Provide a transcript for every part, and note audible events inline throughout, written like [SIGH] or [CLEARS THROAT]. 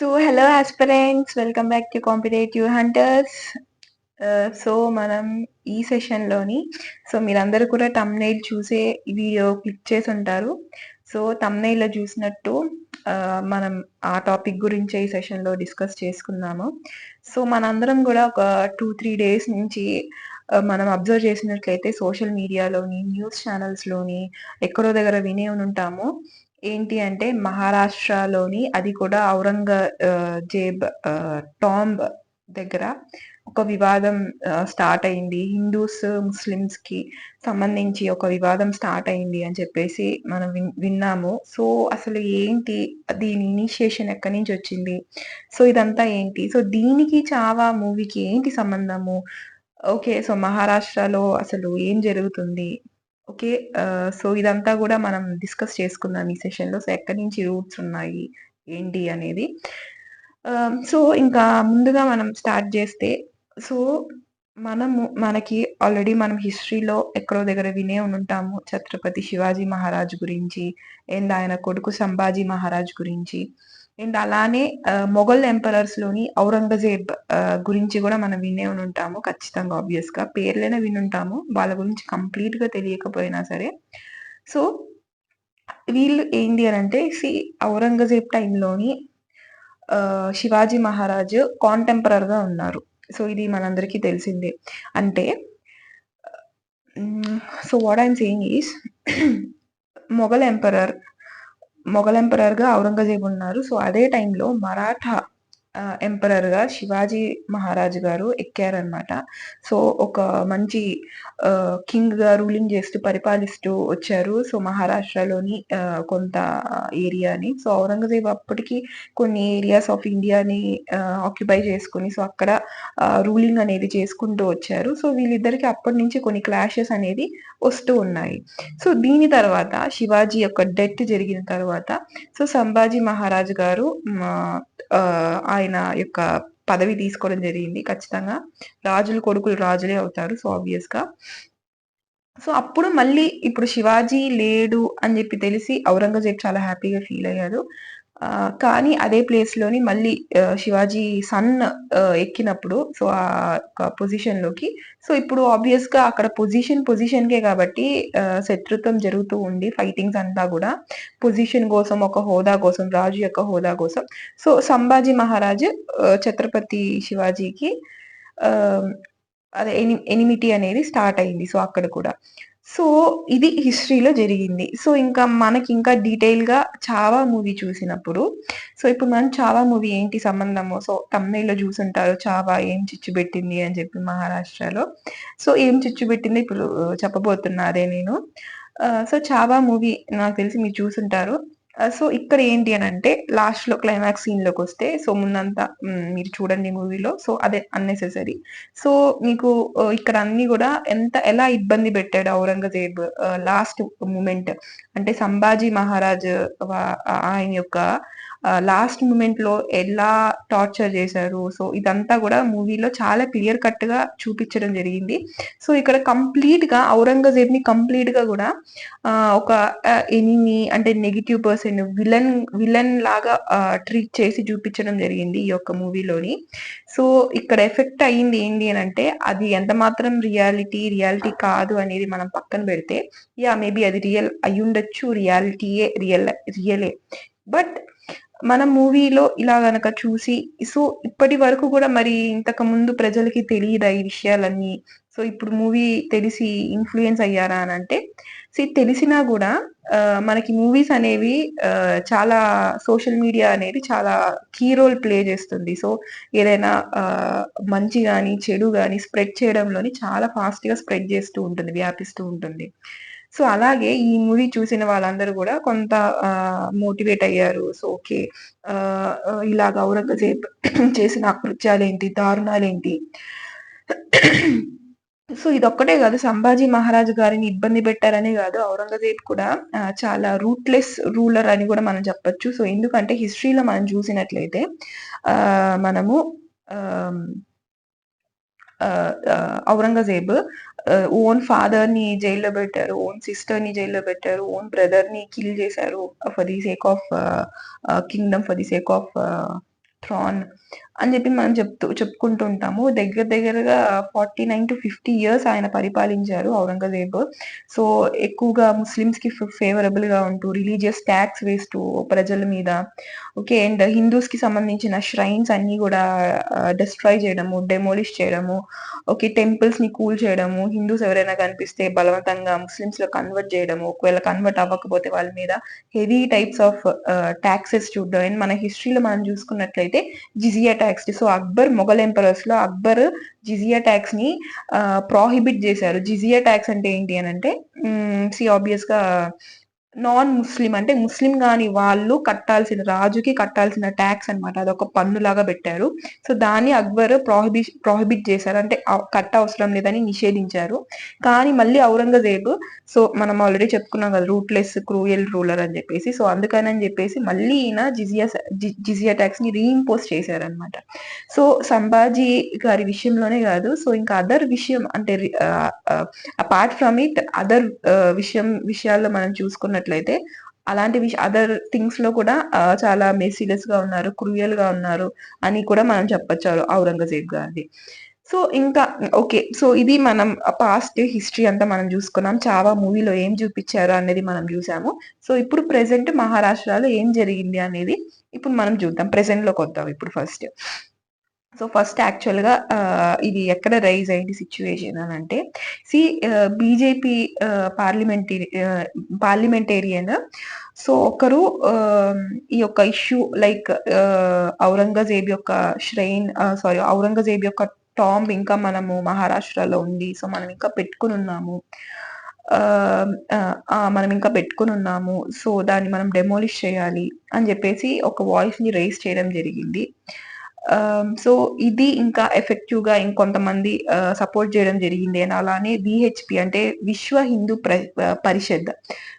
So hello aspirants welcome back to competitive hunters so మనం ఈ సెషన్లోని so మీరందరూ కూడా తమ్నైల్ చూసే వీడియో క్లిక్ చేసి ఉంటారు. సో తమ్నైల్లో చూసినట్టు uh, మనం ఆ టాపిక్ గురించి ఈ సెషన్లో డిస్కస్ చేసుకున్నాము సో మనందరం కూడా ఒక టూ త్రీ డేస్ నుంచి uh, మనం అబ్జర్వ్ చేసినట్లయితే సోషల్ మీడియాలోని న్యూస్ ఛానల్స్లోని ఎక్కడో దగ్గర వినే ఉంటాము. ఏంటి అంటే మహారాష్ట్రలోని అది కూడా ఔరంగజేబ్ టాంబ్ దగ్గర ఒక వివాదం స్టార్ట్ అయింది. హిందూస్ ముస్లిమ్స్కి సంబంధించి ఒక వివాదం స్టార్ట్ అయింది అని చెప్పేసి మనం విన్నాము. సో అసలు ఏంటి దీని ఇనిషియేషన్ ఎక్కడి నుంచి వచ్చింది? సో ఇదంతా ఏంటి? సో దీనికి చావా మూవీకి ఏంటి సంబంధము? ఓకే సో మహారాష్ట్రలో అసలు ఏం జరుగుతుంది? ఓకే సో ఇదంతా కూడా మనం డిస్కస్ చేసుకుందాం ఈ సెషన్లో. సో ఎక్కడి నుంచి రూట్స్ ఉన్నాయి ఏంటి అనేది. సో ఇంకా ముందుగా మనం స్టార్ట్ చేస్తే సో మనము మనకి ఆల్రెడీ మనం హిస్టరీలో ఎక్కడో దగ్గర వినే ఉంటాము ఛత్రపతి శివాజీ మహారాజ్ గురించి అండ్ ఆయన కొడుకు సంభాజీ మహారాజ్ గురించి. అండ్ అలానే మొఘల్ ఎంపరర్స్లోని ఔరంగజేబ్ గురించి కూడా మనం వినే ఉంటాము ఖచ్చితంగా ఆబ్వియస్గా పేర్లైనా వినుంటాము. వాళ్ళ గురించి కంప్లీట్గా తెలియకపోయినా సరే. సో వీళ్ళు ఏంటి అని అంటే సి ఔరంగజేబ్ టైంలోని శివాజీ మహారాజు కాంటెంపరర్గా ఉన్నారు. సో ఇది మనందరికీ తెలిసిందే. అంటే so what I'm saying is Mughal emperor Mughal ఎంపరర్గా Aurangzeb ఉన్నారు. సో అదే టైంలో మరాఠా ఎంపరర్గా శివాజీ మహారాజ్ గారు ఎక్కారనమాట సో ఒక మంచి కింగ్గా రూలింగ్ చేస్తూ పరిపాలిస్తూ వచ్చారు. సో మహారాష్ట్రలోని కొంత ఏరియాని. సో ఔరంగజేబ్ అప్పటికి కొన్ని ఏరియాస్ ఆఫ్ ఇండియాని ఆక్యుపై చేసుకుని సో అక్కడ రూలింగ్ అనేది చేసుకుంటూ వచ్చారు. సో వీళ్ళిద్దరికి అప్పటి నుంచి కొన్ని క్లాషెస్ అనేది వస్తూ ఉన్నాయి. సో దీని తర్వాత శివాజీ యొక్క డెత్ జరిగిన తర్వాత సో సంభాజీ మహారాజ్ గారు ఆయన యొక్క పదవి తీసుకోవడం జరిగింది ఖచ్చితంగా. రాజులు కొడుకులు రాజులే అవుతారు సో ఆబ్వియస్గా. సో అప్పుడు మళ్ళీ ఇప్పుడు శివాజీ లేడు అని చెప్పి తెలిసి ఔరంగజేబ్ చాలా హ్యాపీగా ఫీల్ అయ్యారు. కానీ అదే ప్లేస్లోని మళ్ళీ శివాజీ సన్ ఎక్కినప్పుడు సో ఆ పొజిషన్లోకి సో ఇప్పుడు ఆబ్వియస్గా అక్కడ పొజిషన్ పొజిషన్కే కాబట్టి శత్రుత్వం జరుగుతూ ఉండి ఫైటింగ్స్ అంతా కూడా పొజిషన్ కోసం ఒక హోదా కోసం రాజు యొక్క హోదా కోసం. సో సంభాజీ మహారాజు ఛత్రపతి శివాజీకి అదే ఎని ఎనిమిటీ అనేది స్టార్ట్ అయింది సో అక్కడ కూడా. సో ఇది హిస్టరీలో జరిగింది. సో ఇంకా మనకి ఇంకా డీటెయిల్గా చావా మూవీ చూసినప్పుడు సో ఇప్పుడు మనం చావా మూవీ ఏంటి సంబంధము సో తమిళలో చూసుంటారు చావా ఏం చిచ్చు పెట్టింది అని చెప్పి మహారాష్ట్రలో. సో ఏం చిచ్చు పెట్టింది ఇప్పుడు చెప్పబోతున్నా నేను. సో చావా మూవీ నాకు తెలిసి మీరు చూసుంటారు. Uh, సో ఇక్కడ ఏంటి అని అంటే లాస్ట్లో క్లైమాక్స్ సీన్లోకి వస్తే సో ముందంతా మీరు చూడండి మూవీలో సో అదే అన్నెసెసరీ సో మీకు uh, ఇక్కడ అన్ని కూడా ఎంత ఎలా ఇబ్బంది పెట్టాడు ఔరంగజేబ్ uh, లాస్ట్ మూమెంట్ అంటే సంభాజీ మహారాజ్ ఆయన యొక్క లాస్ట్ మూమెంట్లో ఎలా టార్చర్ చేశారు? సో ఇదంతా కూడా మూవీలో చాలా క్లియర్ కట్గా చూపించడం జరిగింది. సో ఇక్కడ కంప్లీట్గా ఔరంగజేబ్ని కంప్లీట్గా కూడా ఒక ఎనిమి అంటే నెగిటివ్ పర్సన్ విలన్ విలన్ లాగా ట్రీట్ చేసి చూపించడం జరిగింది ఈ యొక్క మూవీలోని సో ఇక్కడ ఎఫెక్ట్ అయ్యింది ఏంటి అని అంటే అది ఎంత మాత్రం రియాలిటీ రియాలిటీ కాదు అనేది మనం పక్కన పెడితే యా మేబీ అది రియల్ అయ్యుండొచ్చు రియాలిటీయే రియల్ రియలే బట్ మన మూవీలో ఇలా గనక చూసి సో ఇప్పటి వరకు కూడా మరి ఇంతకు ముందు ప్రజలకి తెలియదా ఈ విషయాలన్నీ? సో ఇప్పుడు మూవీ తెలిసి ఇన్ఫ్లుయెన్స్ అయ్యారా అని అంటే సో తెలిసినా కూడా మనకి మూవీస్ అనేవి చాలా సోషల్ మీడియా అనేది చాలా కీ రోల్ ప్లే చేస్తుంది. సో ఏదైనా మంచి కానీ చెడు కానీ స్ప్రెడ్ చేయడంలోని చాలా ఫాస్ట్గా స్ప్రెడ్ చేస్తూ ఉంటుంది వ్యాపిస్తూ ఉంటుంది. సో అలాగే ఈ మూవీ చూసిన వాళ్ళందరూ కూడా కొంత మోటివేట్ అయ్యారు. So okay. ఇలాగ ఔరంగజేబ్ [CLEARS THROAT] చేసిన అకృత్యాలేంటి? దారుణాలేంటి? సో ఇదొక్కటే కాదు. సంభాజీ మహారాజు గారిని ఇబ్బంది పెట్టారనే కాదు. ఔరంగజేబ్ కూడా చాలా రూట్లెస్ రూలర్ అని కూడా మనం చెప్పొచ్చు. సో ఎందుకంటే హిస్టరీలో మనం చూసినట్లయితే మనము ఔరంగజేబ్ ఓన్ ఫాదర్ని జైల్లో పెట్టారు ఓన్ సిస్టర్ని జైల్లో పెట్టారు ఓన్ బ్రదర్ని కిల్ చేశారు for the sake of kingdom for the sake of throne అని చెప్పి మనం చెప్తూ చెప్పుకుంటూ ఉంటాము. దగ్గర దగ్గరగా forty nine to fifty years ఆయన పరిపాలించారు ఔరంగజేబ్. సో ఎక్కువగా ముస్లిమ్స్కి ఫేవరబుల్గా ఉంటూ రిలీజియస్ ట్యాక్స్ వేస్తూ ప్రజల మీద ఓకే అండ్ హిందూస్కి సంబంధించిన ష్రైన్స్ అన్ని కూడా డిస్ట్రాయ్ చేయడము డెమోలిష్ చేయడము ఓకే టెంపుల్స్ని కూల్ చేయడము హిందూస్ ఎవరైనా కనిపిస్తే బలవంతంగా ముస్లిమ్స్లో కన్వర్ట్ చేయడము ఒకవేళ కన్వర్ట్ అవ్వకపోతే వాళ్ళ మీద హెవీ టైప్స్ ఆఫ్ ట్యాక్సెస్ చూడడం. అండ్ మన హిస్టరీలో మనం చూసుకున్నట్లయితే జిజియా ట్యాక్స్ సో అక్బర్ మొఘల్ ఎంపరర్స్లో అక్బర్ జిజియా ట్యాక్స్ని ప్రాహిబిట్ చేశారు. జిజియా ట్యాక్స్ అంటే ఏంటి అని అంటే సి ఆబ్వియస్గా నాన్ ముస్లిం అంటే ముస్లిం కాని వాళ్ళు కట్టాల్సిన రాజుకి కట్టాల్సిన ట్యాక్స్ అనమాట అదొక పన్ను లాగా పెట్టారు. సో దాన్ని అక్బర్ ప్రాహిబి ప్రాహిబిట్ చేశారు. అంటే కట్ట అవసరం లేదని నిషేధించారు. కానీ మళ్ళీ ఔరంగజేబ్ సో మనం ఆల్రెడీ చెప్పుకున్నాం కదా రూట్లెస్ క్రూయల్ రూలర్ అని చెప్పేసి. సో అందుకని చెప్పేసి మళ్ళీ ఈయన జిజియా జిజియా ట్యాక్స్ని రీఇంపోజ్ చేశారనమాట సో సంభాజీ గారి విషయంలోనే కాదు. సో ఇంకా అదర్ విషయం అంటే అపార్ట్ ఫ్రమ్ ఇట్ అదర్ విషయం విషయాల్లో మనం చూసుకున్న చూసుకున్నట్లయితే అలాంటి విష అదర్ థింగ్స్లో కూడా చాలా మెసిలెస్గా ఉన్నారు క్రూయల్గా ఉన్నారు అని కూడా మనం చెప్పొచ్చు ఔరంగజేబ్ గారిది. సో ఇంకా ఓకే సో ఇది మనం పాస్ట్ హిస్టరీ అంతా మనం చూసుకున్నాం. చావా మూవీలో ఏం చూపించారు అనేది మనం చూసాము. సో ఇప్పుడు ప్రెసెంట్ మహారాష్ట్రలో ఏం జరిగింది అనేది ఇప్పుడు మనం చూద్దాం. ప్రెసెంట్లోకి వద్దాం ఇప్పుడు ఫస్ట్ సో ఫస్ట్ యాక్చువల్గా ఇది ఎక్కడ రైజ్ అయింది సిచ్యువేషన్ అని అంటే see BJP parliamentary parliamentarian so ఒకరు um, ఈ యొక్క ఇష్యూ లైక్ ఔరంగజేబ్ యొక్క శ్రైన్ సారీ ఔరంగజేబ్ యొక్క టాంబ్ ఇంకా మనము మహారాష్ట్రలో ఉంది. సో మనం ఇంకా పెట్టుకుని ఉన్నాము. Um, uh, మనం ఇంకా పెట్టుకుని ఉన్నాము. సో దాన్ని మనం డెమోలిష్ చేయాలి అని చెప్పేసి ఒక వాయిస్ని రేస్ రైజ్ చేయడం జరిగింది. Um, సో ఇది ఇంకా ఎఫెక్టివ్గా ఇంకొంతమంది uh, సపోర్ట్ చేయడం జరిగింది. అని అలానే విహెచ్పి అంటే Vishwa Hindu uh, Parishad.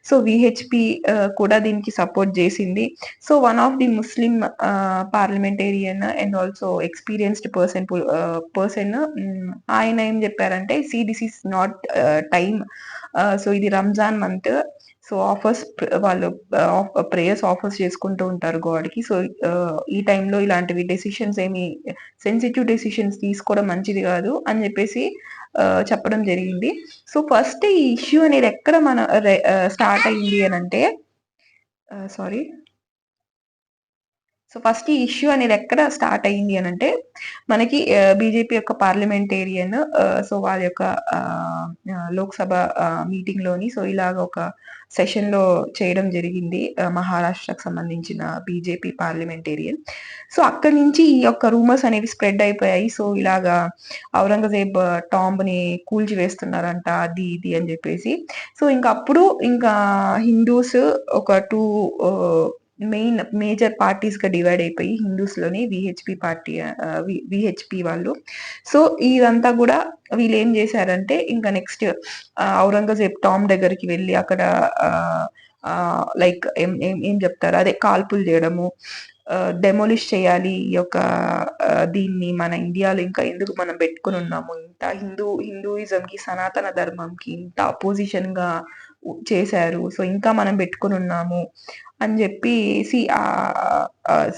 So VHP uh, కూడా దీనికి సపోర్ట్ చేసింది. So one of the Muslim parliamentarian and also experienced person person ఆయన ఏం చెప్పారంటే see this is not time so ఇది రంజాన్ మంత్ సో ఆఫర్స్ వాళ్ళు ప్రేయర్స్ ఆఫర్స్ చేసుకుంటూ ఉంటారు గాడ్కి. సో ఈ టైంలో ఇలాంటివి డెసిషన్స్ ఏమి సెన్సిటివ్ డెసిషన్స్ తీసుకోవడం మంచిది కాదు అని చెప్పేసి చెప్పడం జరిగింది. సో ఫస్ట్ ఈ ఇష్యూ అనేది ఎక్కడ మన స్టార్ట్ అయింది అని అంటే సారీ. సో ఫస్ట్ ఈ ఇష్యూ అనేది ఎక్కడ స్టార్ట్ అయ్యింది అని అంటే మనకి బీజేపీ యొక్క పార్లమెంటేరియన్ సో వాళ్ళ యొక్క లోక్సభ మీటింగ్లోని సో ఇలాగ ఒక సెషన్లో చేయడం జరిగింది మహారాష్ట్రకు సంబంధించిన బీజేపీ పార్లమెంటేరియన్. సో అక్కడి నుంచి ఈ యొక్క రూమర్స్ అనేవి స్ప్రెడ్ అయిపోయాయి. సో ఇలాగా ఔరంగజేబ్ టాంబ్ని కూల్చి వేస్తున్నారంట అది ఇది అని చెప్పేసి. సో ఇంకా అప్పుడు ఇంకా హిందూస్ ఒక టూ మెయిన్ మేజర్ పార్టీస్గా డివైడ్ అయిపోయి హిందూస్లోనే విహెచ్పి పార్టీ విహెచ్పి వాళ్ళు. సో ఇదంతా కూడా వీళ్ళు ఏం చేశారంటే ఇంకా నెక్స్ట్ ఔరంగజేబ్ టామ్ దగ్గరికి వెళ్ళి అక్కడ లైక్ ఏం ఏం చెప్తారు? అదే కాల్పులు చేయడము డెమోలిష్ చేయాలి ఈ యొక్క దీన్ని మన ఇండియాలో ఇంకా ఎందుకు మనం పెట్టుకుని ఉన్నాము? ఇంత హిందూ హిందూయిజంకి సనాతన ధర్మంకి ఇంత అపోజిషన్గా చేశారు. సో ఇంకా మనం పెట్టుకుని ఉన్నాము అని చెప్పేసి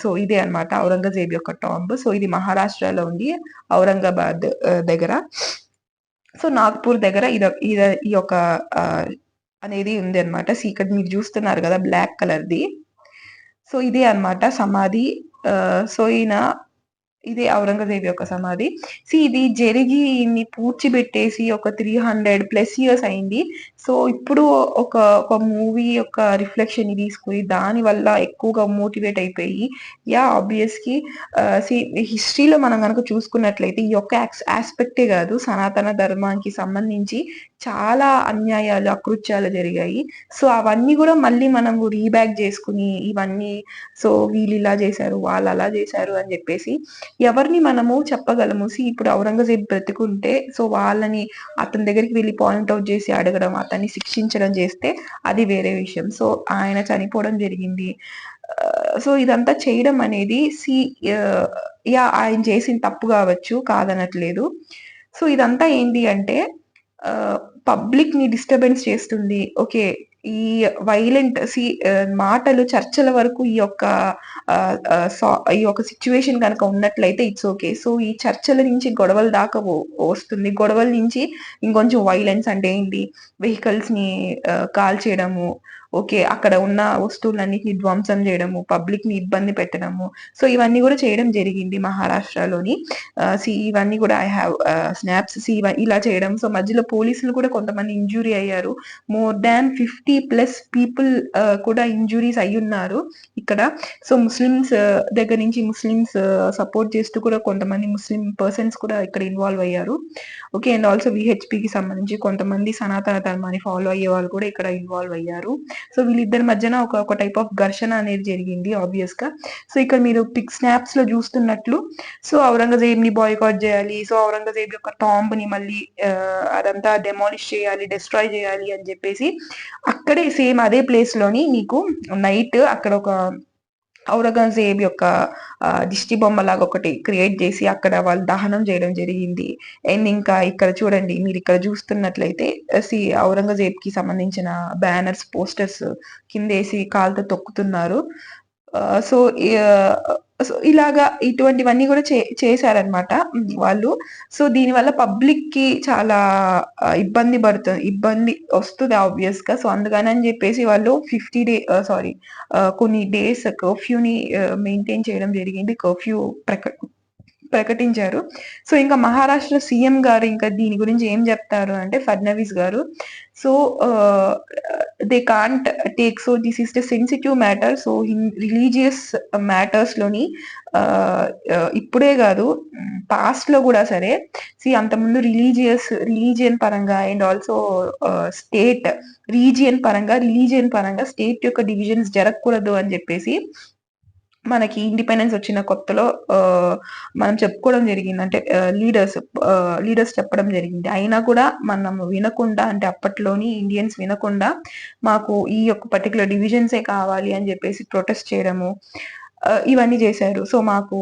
సో ఇదే అనమాట ఔరంగజేబ్ యొక్క టాంబ్ సో ఇది మహారాష్ట్రలో ఉంది ఔరంగాబాద్ దగ్గర. సో నాగ్పూర్ దగ్గర ఇది ఈ యొక్క అనేది ఉంది అనమాట సో ఇక్కడ మీరు చూస్తున్నారు కదా బ్లాక్ కలర్ది. సో ఇదే అనమాట సమాధి. సో ఈయన ఇది ఔరంగజేబ్ యొక్క సమాధి. సి ఇది జరిగి ఇన్ని పూడ్చిపెట్టేసి ఒక త్రీ హండ్రెడ్ ప్లస్ ఇయర్స్ అయింది. సో ఇప్పుడు ఒక ఒక మూవీ యొక్క రిఫ్లెక్షన్ తీసుకుని దాని వల్ల ఎక్కువగా మోటివేట్ అయిపోయి యా ఆబ్వియస్కి సి హిస్టరీలో మనం కనుక చూసుకున్నట్లయితే ఈ యొక్క ఆస్పెక్టే కాదు సనాతన ధర్మానికి సంబంధించి చాలా అన్యాయాలు అకృత్యాలు జరిగాయి. సో అవన్నీ కూడా మళ్ళీ మనం రీబ్యాక్ చేసుకుని ఇవన్నీ సో వీళ్ళు ఇలా చేశారు వాళ్ళు అలా చేశారు అని చెప్పేసి ఎవరిని మనము చెప్పగలము? సి ఇప్పుడు ఔరంగజేబ్ బ్రతుకుంటే సో వాళ్ళని అతని దగ్గరికి వెళ్ళి పాయింట్ అవుట్ చేసి అడగడం అతన్ని శిక్షించడం చేస్తే అది వేరే విషయం. సో ఆయన చనిపోవడం జరిగింది. సో ఇదంతా చేయడం అనేది సి యా ఆయన చేసిన తప్పు కావచ్చు కాదనట్లేదు. సో ఇదంతా ఏంటి అంటే పబ్లిక్ని డిస్టర్బెన్స్ చేస్తుంది. ఓకే ఈ వైలెంట్ సి మాటలు చర్చల వరకు ఈ యొక్క ఈ యొక్క సిచ్యువేషన్ కనుక ఉన్నట్లయితే ఇట్స్ ఓకే సో ఈ చర్చల నుంచి గొడవల దాకా వస్తుంది. గొడవల నుంచి ఇంకొంచెం వైలెన్స్ అంటే ఏంటి? వెహికల్స్ని కాల్ చేయడము ఓకే అక్కడ ఉన్న వస్తువులన్నిటిని ధ్వంసం చేయడము పబ్లిక్ని ఇబ్బంది పెట్టడము. సో ఇవన్నీ కూడా చేయడం జరిగింది మహారాష్ట్రలోని. సి ఇవన్నీ కూడా ఐ హ్యావ్ స్నాప్స్ సి ఇలా చేయడం. సో మధ్యలో పోలీసులు కూడా కొంతమంది ఇంజురీ అయ్యారు. More than fifty plus people కూడా ఇంజురీస్ అయి ఉన్నారు ఇక్కడ. సో ముస్లిమ్స్ దగ్గర నుంచి ముస్లిమ్స్ సపోర్ట్ చేస్తూ కూడా కొంతమంది ముస్లిం పర్సన్స్ కూడా ఇక్కడ ఇన్వాల్వ్ అయ్యారు. ఓకే అండ్ ఆల్సో విహెచ్పికి సంబంధించి కొంతమంది సనాతన ధర్మాన్ని ఫాలో అయ్యే వాళ్ళు కూడా ఇక్కడ ఇన్వాల్వ్ అయ్యారు. సో వీళ్ళిద్దరి మధ్యన ఒక ఒక టైప్ ఆఫ్ ఘర్షణ అనేది జరిగింది ఆబ్వియస్గా సో ఇక్కడ మీరు పిక్ స్నాప్స్లో చూస్తున్నట్లు సో ఔరంగజేబ్ని బాయ్కాట్ చేయాలి సో ఔరంగజేబ్ యొక్క టాంబ్ని మళ్ళీ అదంతా డెమాలిష్ చేయాలి డిస్ట్రాయ్ చేయాలి అని చెప్పేసి అక్కడే సేమ్ అదే ప్లేస్లోని మీకు నైట్ అక్కడ ఒక ఔరంగజేబ్ యొక్క దిష్టి బొమ్మ లాగా ఒకటి క్రియేట్ చేసి అక్కడ వాళ్ళు దహనం చేయడం జరిగింది. అండ్ ఇంకా ఇక్కడ చూడండి మీరు ఇక్కడ చూస్తున్నట్లయితే సి ఔరంగజేబ్కి సంబంధించిన బ్యానర్స్ పోస్టర్స్ కిందేసి కాలుతో తొక్కుతున్నారు. సో సో ఇలాగా ఇటువంటివన్నీ కూడా చే చేశారనమాట వాళ్ళు. సో దీనివల్ల పబ్లిక్కి చాలా ఇబ్బంది పడుతుంది ఇబ్బంది వస్తుంది ఆబ్వియస్గా. సో అందుకని అని చెప్పేసి వాళ్ళు ఫిఫ్టీ డే సారీ కొన్ని డేస్ కర్ఫ్యూని మెయింటైన్ చేయడం జరిగింది. కర్ఫ్యూ ప్రక ప్రకటించారు. సో ఇంకా మహారాష్ట్ర సీఎం గారు ఇంకా దీని గురించి ఏం చెప్తారు అంటే ఫడ్నవీస్ గారు. So they can't take so this is the sensitive matter so religious మ్యాటర్స్లోని ఇప్పుడే కాదు పాస్ట్లో కూడా సరే సి అంతకుముందు రిలీజియస్ రిలీజియన్ పరంగా అండ్ ఆల్సో స్టేట్ రీజియన్ పరంగా రిలీజియన్ పరంగా స్టేట్ యొక్క డివిజన్స్ జరగకూడదు అని చెప్పేసి మనకి ఇండిపెండెన్స్ వచ్చిన కొత్తలో మనం చెప్పుకోవడం జరిగింది. అంటే లీడర్స్ లీడర్స్ చెప్పడం జరిగింది. అయినా కూడా మనం వినకుండా అంటే అప్పట్లోని ఇండియన్స్ వినకుండా మాకు ఈ యొక్క పర్టికులర్ డివిజన్సే కావాలి అని చెప్పేసి ప్రొటెస్ట్ చేయడము ఇవన్నీ చేశారు. సో మాకు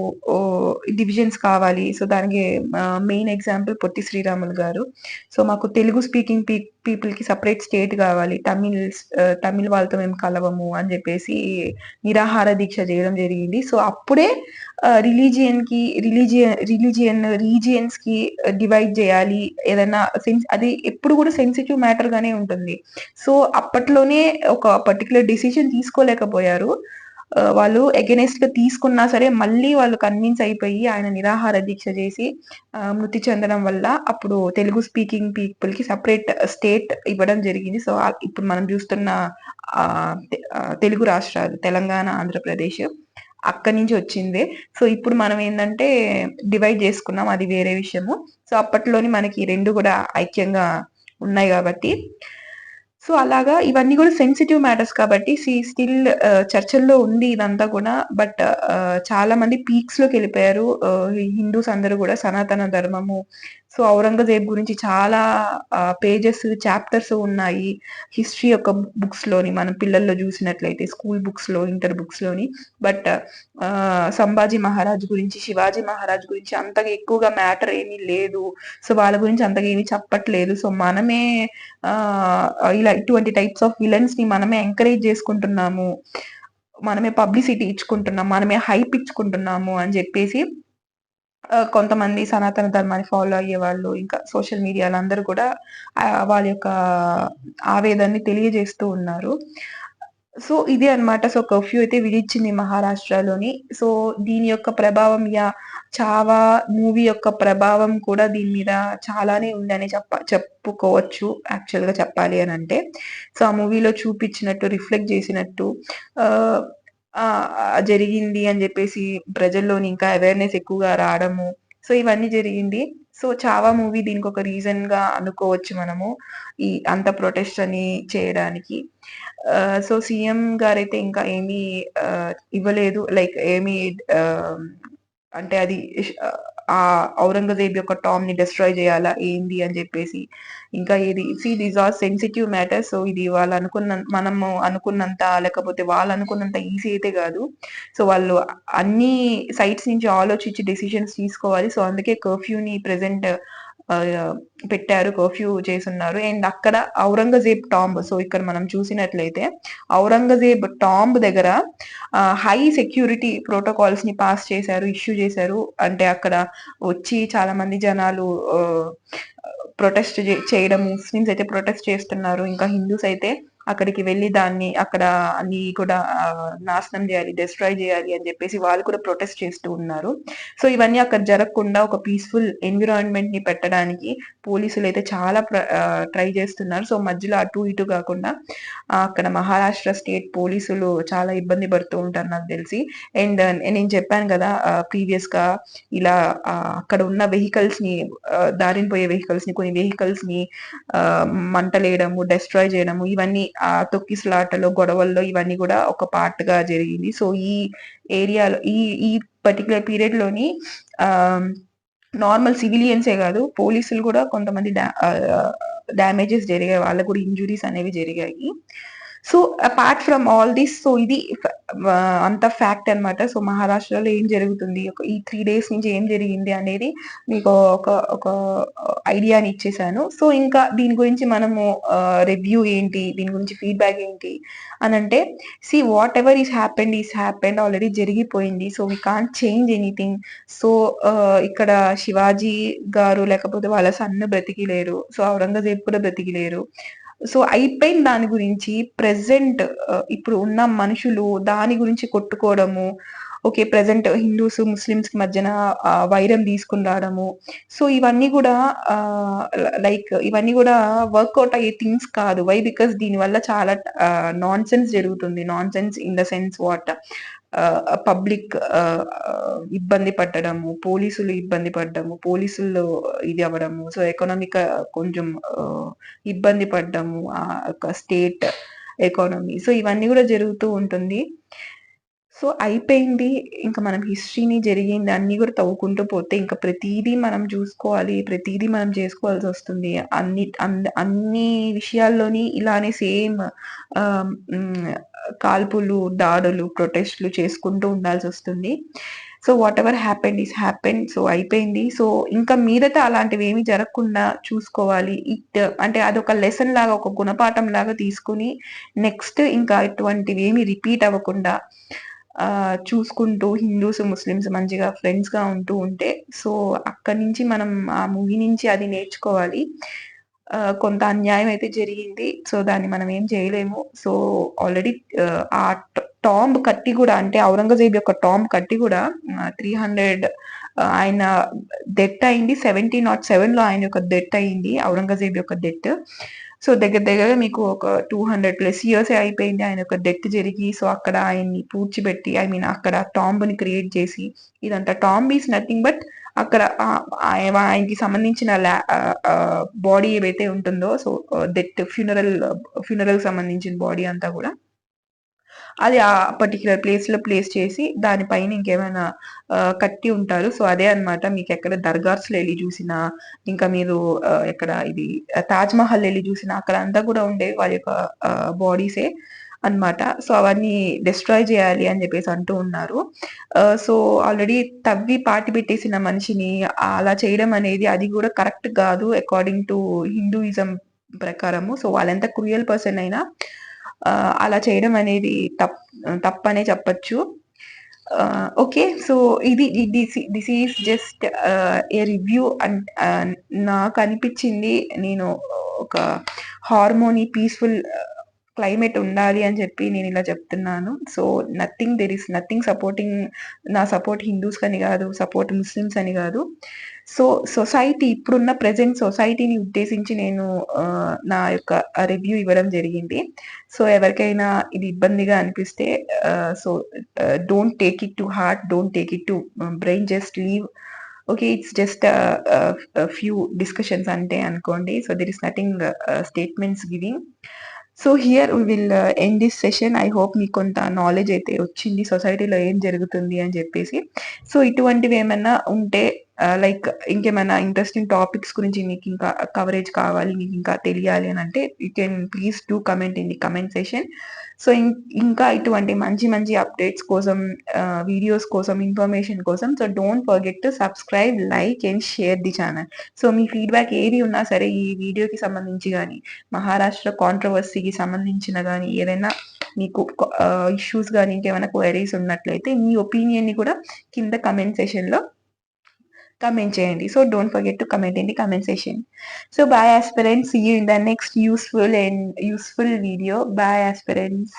డివిజన్స్ కావాలి. సో దానికి మెయిన్ ఎగ్జాంపుల్ పొట్టి శ్రీరాములు గారు. సో మాకు తెలుగు స్పీకింగ్ పీ పీపుల్కి సపరేట్ స్టేట్ కావాలి. తమిళ్ తమిళ్ వాళ్ళతో మేము కలవము అని చెప్పేసి నిరాహార దీక్ష చేయడం జరిగింది. సో అప్పుడే రిలీజియన్కి రిలీజియన్ రిలీజియన్ రీజియన్స్కి డివైడ్ చేయాలి. ఏదైనా సెన్స్ అది ఎప్పుడు కూడా సెన్సిటివ్ మ్యాటర్గానే ఉంటుంది. సో అప్పట్లోనే ఒక పర్టికులర్ డిసిషన్ తీసుకోలేకపోయారు. వాళ్ళు ఎగెనెస్ట్గా తీసుకున్నా సరే మళ్ళీ వాళ్ళు కన్విన్స్ అయిపోయి ఆయన నిరాహార దీక్ష చేసి మృతి చెందడం వల్ల అప్పుడు తెలుగు స్పీకింగ్ పీపుల్కి సపరేట్ స్టేట్ ఇవ్వడం జరిగింది. సో ఇప్పుడు మనం చూస్తున్న తెలుగు రాష్ట్రాలు తెలంగాణ ఆంధ్రప్రదేశ్ అక్కడి నుంచి వచ్చిందే. సో ఇప్పుడు మనం ఏంటంటే డివైడ్ చేసుకున్నాం అది వేరే విషయము. సో అప్పట్లోని మనకి రెండు కూడా ఐక్యంగా ఉన్నాయి కాబట్టి సో అలాగా ఇవన్నీ కూడా సెన్సిటివ్ మ్యాటర్స్ కాబట్టి సి స్టిల్ uh, చర్చల్లో ఉంది ఇదంతా కూడా. బట్ uh, uh, చాలా మంది పీక్స్లోకి వెళ్ళిపోయారు. హిందూస్ అందరూ కూడా సనాతన ధర్మము. సో ఔరంగజేబ్ గురించి చాలా పేజెస్ చాప్టర్స్ ఉన్నాయి. హిస్టరీ యొక్క బుక్స్లోని మనం పిల్లల్లో చూసినట్లయితే స్కూల్ బుక్స్లో ఇంటర్ బుక్స్లోని. బట్ సంభాజీ మహారాజ్ గురించి శివాజీ మహారాజ్ గురించి అంతగా ఎక్కువగా మ్యాటర్ ఏమీ లేదు. సో వాళ్ళ గురించి అంతగా ఏమీ చెప్పట్లేదు. సో మనమే ఇలా ఇటువంటి టైప్స్ ఆఫ్ విలన్స్ని మనమే ఎంకరేజ్ చేసుకుంటున్నాము. మనమే పబ్లిసిటీ ఇచ్చుకుంటున్నాం మనమే హైప్ ఇచ్చుకుంటున్నాము అని చెప్పేసి కొంతమంది సనాతన ధర్మాన్ని ఫాలో అయ్యే వాళ్ళు ఇంకా సోషల్ మీడియాలో అందరూ కూడా వాళ్ళ యొక్క ఆవేదాన్ని తెలియజేస్తూ ఉన్నారు. సో ఇది అనమాట సో కర్ఫ్యూ అయితే విధించింది మహారాష్ట్రలోని. సో దీని యొక్క ప్రభావం యా చావా మూవీ యొక్క ప్రభావం కూడా దీని మీద చాలానే ఉందని చెప్ప చెప్పుకోవచ్చు యాక్చువల్గా చెప్పాలి అని అంటే. సో ఆ మూవీలో చూపించినట్టు రిఫ్లెక్ట్ చేసినట్టు జరిగింది అని చెప్పేసి ప్రజల్లోని ఇంకా అవేర్నెస్ ఎక్కువగా రావడము. సో ఇవన్నీ జరిగింది. సో చావా మూవీ దీనికి ఒక రీజన్గా అనుకోవచ్చు మనము ఈ అంత ప్రొటెస్ట్ అని చేయడానికి. సో సీఎం గారైతే ఇంకా ఏమీ ఇవ్వలేదు. లైక్ ఏమీ అంటే అది ఆ ఔరంగజేబ్ యొక్క టామ్ని డిస్ట్రాయ్ చేయాలా? ఏంది అని చెప్పేసి. ఇంకా ఇది see these are sensitive matters so ఇది వాళ్ళు అనుకున్న మనము అనుకున్నంత లేకపోతే వాళ్ళు అనుకున్నంత ఈజీ అయితే కాదు. సో వాళ్ళు అన్ని సైట్స్ నుంచి ఆలోచించి డెసిషన్స్ తీసుకోవాలి. సో అందుకే కర్ఫ్యూని ప్రెసెంట్ పెట్టారు కర్ఫ్యూ చేస్తున్నారు. అండ్ అక్కడ ఔరంగజేబ్ టాంబ్ సో ఇక్కడ మనం చూసినట్లయితే ఔరంగజేబ్ టాంబ్ దగ్గర హై సెక్యూరిటీ ప్రోటోకాల్స్ని పాస్ చేశారు ఇష్యూ చేశారు. అంటే అక్కడ వచ్చి చాలా మంది జనాలు ప్రొటెస్ట్ చేయడం ముస్లిమ్స్ అయితే ప్రొటెస్ట్ చేస్తున్నారు. ఇంకా హిందూస్ అయితే అక్కడికి వెళ్ళి దాన్ని అక్కడ అన్ని కూడా నాశనం చేయాలి డిస్ట్రాయ్ చేయాలి అని చెప్పేసి వాళ్ళు కూడా ప్రొటెస్ట్ చేస్తూ ఉన్నారు. సో ఇవన్నీ అక్కడ జరగకుండా ఒక పీస్ఫుల్ ఎన్విరాన్మెంట్ని పెట్టడానికి పోలీసులు అయితే చాలా ట్రై చేస్తున్నారు. సో మధ్యలో అటు ఇటు కాకుండా అక్కడ మహారాష్ట్ర స్టేట్ పోలీసులు చాలా ఇబ్బంది పడుతూ ఉంటారు నాకు తెలిసి. అండ్ నేను చెప్పాను కదా ప్రీవియస్గా ఇలా అక్కడ ఉన్న వెహికల్స్ని దారిని పోయే వెహికల్స్ని కొన్ని వెహికల్స్ని మంటలేయడము డెస్ట్రాయ్ చేయడము ఇవన్నీ ఆ తొక్కిసలాటలో గొడవల్లో ఇవన్నీ కూడా ఒక పార్ట్గా జరిగింది. సో ఈ ఏరియాలో ఈ ఈ పర్టికులర్ పీరియడ్లోని ఆ నార్మల్ సివిలియన్సే కాదు పోలీసులు కూడా కొంతమంది డ్యామేజెస్ జరిగాయి. వాళ్ళకు కూడా ఇంజురీస్ అనేవి జరిగాయి. So apart from all this so ఇది అంత ఫ్యాక్ట్ అనమాట సో మహారాష్ట్రలో ఏం జరుగుతుంది? ఒక ఈ త్రీ డేస్ నుంచి ఏం జరిగింది అనేది మీకు ఒక ఒక ఐడియాని ఇచ్చేసాను. సో ఇంకా దీని గురించి మనము రివ్యూ ఏంటి? దీని గురించి ఫీడ్బ్యాక్ ఏంటి? అని అంటే see whatever is happened is happened already జరిగిపోయింది so we can't change anything so ఇక్కడ శివాజీ గారు లేకపోతే వాళ్ళ సన్ను బ్రతికిలేరు. సో ఔరంగజేబ్ కూడా బ్రతికిలేరు. సో అయిపోయిన దాని గురించి ప్రెసెంట్ ఇప్పుడు ఉన్న మనుషులు దాని గురించి కొట్టుకోవడము ఓకే ప్రజెంట్ హిందూస్ ముస్లిమ్స్కి మధ్యన వైరం తీసుకుని రావడము. సో ఇవన్నీ కూడా లైక్ ఇవన్నీ కూడా వర్కౌట్ అయ్యే థింగ్స్ కాదు. వై బికాస్ దీని వల్ల చాలా నాన్ సెన్స్ జరుగుతుంది. Nonsense in the sense what public ఇబ్బంది పట్టడము పోలీసులు ఇబ్బంది పడ్డము పోలీసులు ఇది అవ్వడము సో ఎకనామిక్ కొంచెం ఇబ్బంది పడ్డము ఆ స్టేట్ ఎకానమీ. సో ఇవన్నీ కూడా జరుగుతూ ఉంటుంది. సో అయిపోయింది. ఇంకా మనం హిస్టరీని జరిగింది అన్ని కూడా తవ్వుకుంటూ పోతే ఇంకా ప్రతిదీ మనం చూసుకోవాలి ప్రతిదీ మనం చేసుకోవాల్సి వస్తుంది. అన్ని అన్ని విషయాల్లోని ఇలానే సేమ్ కాల్పులు దాడులు ప్రొటెస్ట్లు చేసుకుంటూ ఉండాల్సి వస్తుంది. So whatever happened is happened. So అయిపోయింది. సో ఇంకా మీదట అలాంటివి ఏమి జరగకుండా చూసుకోవాలి. ఇట్ అంటే అదొక లెసన్ లాగా ఒక గుణపాఠం లాగా తీసుకుని నెక్స్ట్ ఇంకా ఇటువంటివి ఏమి రిపీట్ అవ్వకుండా చూసుకుంటూ హిందూస్ ముస్లిమ్స్ మంచిగా ఫ్రెండ్స్గా ఉంటూ ఉంటే సో అక్కడి నుంచి మనం ఆ మూవీ నుంచి అది నేర్చుకోవాలి. కొంత అన్యాయం అయితే జరిగింది సో దాన్ని మనం ఏం చేయలేము. సో ఆల్రెడీ ఆ టాంబ్ కట్టి కూడా అంటే ఔరంగజేబ్ యొక్క టాంబ్ కట్టి కూడా త్రీ హండ్రెడ్ ఆయన డెత్ అయింది సెవెంటీన్ నాట్ సెవెన్లో ఆయన యొక్క డెత్ అయింది ఔరంగజేబ్ యొక్క డెత్. సో దగ్గర దగ్గర మీకు ఒక టూ హండ్రెడ్ ప్లస్ ఇయర్స్ అయిపోయింది. ఆయన ఒక డెత్ జరిగి సో అక్కడ ఆయన్ని పూడ్చిపెట్టి ఐ మీన్ అక్కడ టాంబుని క్రియేట్ చేసి ఇదంతా టాంబ్ ఈస్ నథింగ్ బట్ అక్కడ ఆయనకి సంబంధించిన బాడీ ఏవైతే ఉంటుందో సో డెత్ ఫ్యూనరల్ ఫ్యూనరల్ సంబంధించిన బాడీ అంతా కూడా అది ఆ పర్టికులర్ ప్లేస్లో ప్లేస్ చేసి దానిపైన ఇంకేమైనా కట్టి ఉంటారు. సో అదే అనమాట మీకు ఎక్కడ దర్గాస్లో వెళ్ళి చూసినా ఇంకా మీరు ఎక్కడ ఇది తాజ్ మహల్ వెళ్ళి చూసినా అక్కడ అంతా కూడా ఉండే వారి యొక్క బాడీసే అనమాట సో అవన్నీ డిస్ట్రాయ్ చేయాలి అని చెప్పేసి అంటూ ఉన్నారు. సో ఆల్రెడీ తవ్వి పాటి పెట్టేసిన మనిషిని అలా చేయడం అనేది అది కూడా కరెక్ట్ కాదు అకార్డింగ్ టు హిందూయిజం ప్రకారము. సో వాళ్ళెంత క్రూయల్ పర్సన్ అయినా అలా చేయడం అనేది తప్ తప్పనే చెప్పచ్చు. ఓకే సో ఇది this this is just a review and నాకు అనిపించింది. నేను ఒక హార్మోనీ పీస్ఫుల్ క్లైమేట్ ఉండాలి అని చెప్పి నేను ఇలా చెప్తున్నాను. So nothing there is nothing supporting నా సపోర్ట్ హిందూస్ అని కాదు సపోర్ట్ ముస్లిమ్స్ అని కాదు. సో సొసైటీ ఇప్పుడున్న ప్రజెంట్ సొసైటీని ఉద్దేశించి నేను నా యొక్క రివ్యూ ఇవ్వడం జరిగింది. సో ఎవరికైనా ఇది ఇబ్బందిగా అనిపిస్తే so don't take it to heart don't take it to brain just leave okay it's just few discussions అంటే అనుకోండి. So there is nothing statements giving so here we will end this session I hope మీకు కొంత knowledge అయితే వచ్చింది. సొసైటీలో ఏం జరుగుతుంది అని చెప్పేసి. సో ఇటువంటివి ఏమైనా ఉంటే లైక్ ఇంకేమైనా ఇంట్రెస్టింగ్ టాపిక్స్ గురించి మీకు ఇంకా కవరేజ్ కావాలి మీకు ఇంకా తెలియాలి అని అంటే you can please do comment in the comment session so ఇంకా ఇటువంటి మంచి మంచి అప్డేట్స్ కోసం వీడియోస్ కోసం ఇన్ఫర్మేషన్ కోసం so don't forget to subscribe like and share the channel so me feedback ఏది ఉన్నా సరే ఈ వీడియోకి సంబంధించి కానీ మహారాష్ట్ర కాంట్రవర్సీకి సంబంధించిన కానీ ఏదైనా మీకు ఇష్యూస్ కానీ ఇంకేమైనా క్వైరీస్ ఉన్నట్లయితే మీ ఒపీనియన్ని కూడా కింద కమెంట్ సెషన్లో కమెంట్ చేయండి. So don't forget to comment in the comment session so bye aspirants see you in the next useful and useful video bye aspirants